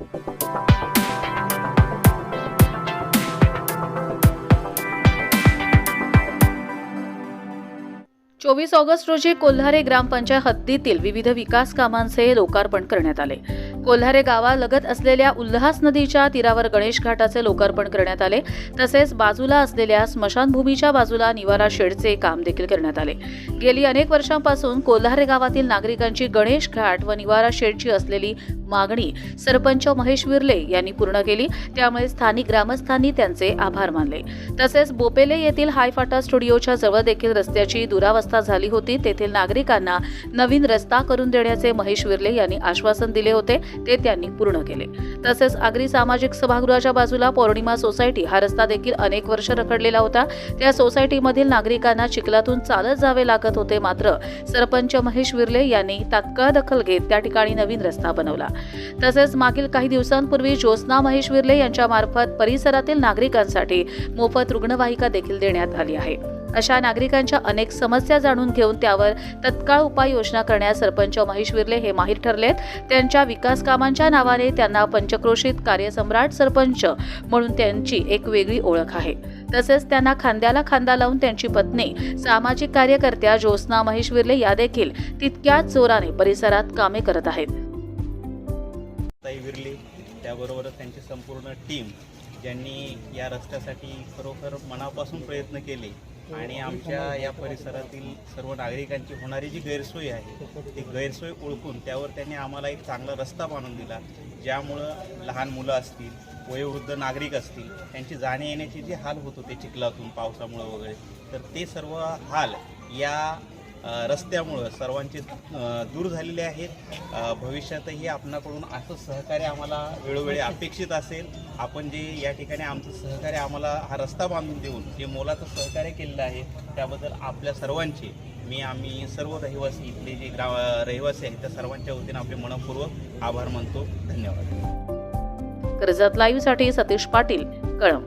चोवीस ऑगस्ट रोजी कोल्हारे ग्रामपंचायत हद्दीतील विविध विकास कामांचे लोकार्पण करण्यात आले. कोल्हारे गावालगत असलेल्या उल्हास नदीच्या तीरावर गणेश घाटाचे लोकार्पण करण्यात आले. तसेच बाजूला असलेल्या स्मशानभूमीच्या बाजूला निवारा शेडचे काम देखील करण्यात आले. गेली अनेक वर्षांपासून कोल्हारे गावातील नागरिकांची गणेश घाट व निवारा शेडची असलेली मागणी सरपंच महेश विर्ले यांनी पूर्ण केली. त्यामुळे स्थानिक ग्रामस्थांनी त्यांचे आभार मानले. तसेच बोपेले येथील हायफाटा स्टुडिओच्या जवळ देखील रस्त्याची दुरावस्था झाली होती. तेथील नागरिकांना नवीन रस्ता करून देण्याचे महेश विर्ले यांनी आश्वासन दिले होते. ते त्यांनी पूर्ण केले. तसेच आगरी सामाजिक सभागृहाच्या बाजूला पौर्णिमा सोसायटी हा रस्ता देखील अनेक वर्ष रखडलेला होता. त्या सोसायटीमधील नागरिकांना चिखलातून चालत जावे लागत होते मात्र सरपंच महेश विर्ले यांनी तात्काळ दखल घेत त्या ठिकाणी नवीन रस्ता बनवला. तसेच मागील काही दिवसांपूर्वी ज्योत्स्ना महेश विर्ले यांच्या मार्फत परिसरातील नागरिकांसाठी मोफत रुग्णवाहिका देखील देण्यात आली आहे. अशा नागरिकांच्या अनेक समस्या जाणून घेऊन त्यावर तत्काळ उपाययोजना करण्यास सरपंच महेश विरले हे माहीर ठरलेत. त्यांच्या विकास कामांच्या नावाने त्यांना पंचक्रोशीत कार्यसम्राट सरपंच म्हणून त्यांची एक वेगळी ओळख आहे. तसेच त्यांना खांद्याला खांदा लावून त्यांची पत्नी सामाजिक कार्यकर्त्या ज्योत्स्ना महेश विरले या देखील तितक्याच जोराने परिसरात कामे करत आहेत. त्याबरोबरच त्यांची संपूर्ण टीम ज्यांनी या रस्त्यासाठी खरोखर मनापासून प्रयत्न केले आणि आमच्या या परिसरातील सर्व नागरिकांची होणारी जी गैरसोय आहे ती गैरसोय ओळखून त्यावर त्यांनी आम्हाला एक चांगला रस्ता बांधून दिला ज्यामुळं लहान मुलं असतील वयोवृद्ध नागरिक असतील त्यांची जाणे येण्याचे जी हाल होत होते चिखलातून पावसामुळं वगैरे तर ते सर्व हाल या रस्त्यामुळं सर्वांचे दूर झालेले आहेत भविष्यातही आपणाकडून असं सहकार्य आम्हाला वेळोवेळी अपेक्षित असेल. आपण जे या ठिकाणी आमचं सहकार्य आम्हाला हा रस्ता बांधून देऊन जे मोलाचं सहकार्य केलेलं आहे त्याबद्दल आपल्या सर्वांचे मी आम्ही सर्व रहिवासी इथले जे ग्रा रहिवासी आहेत त्या सर्वांच्या वतीनं आपले मनपूर्वक आभार मानतो. धन्यवाद. कर्जत लाईव्हसाठी सतीश पाटील कळम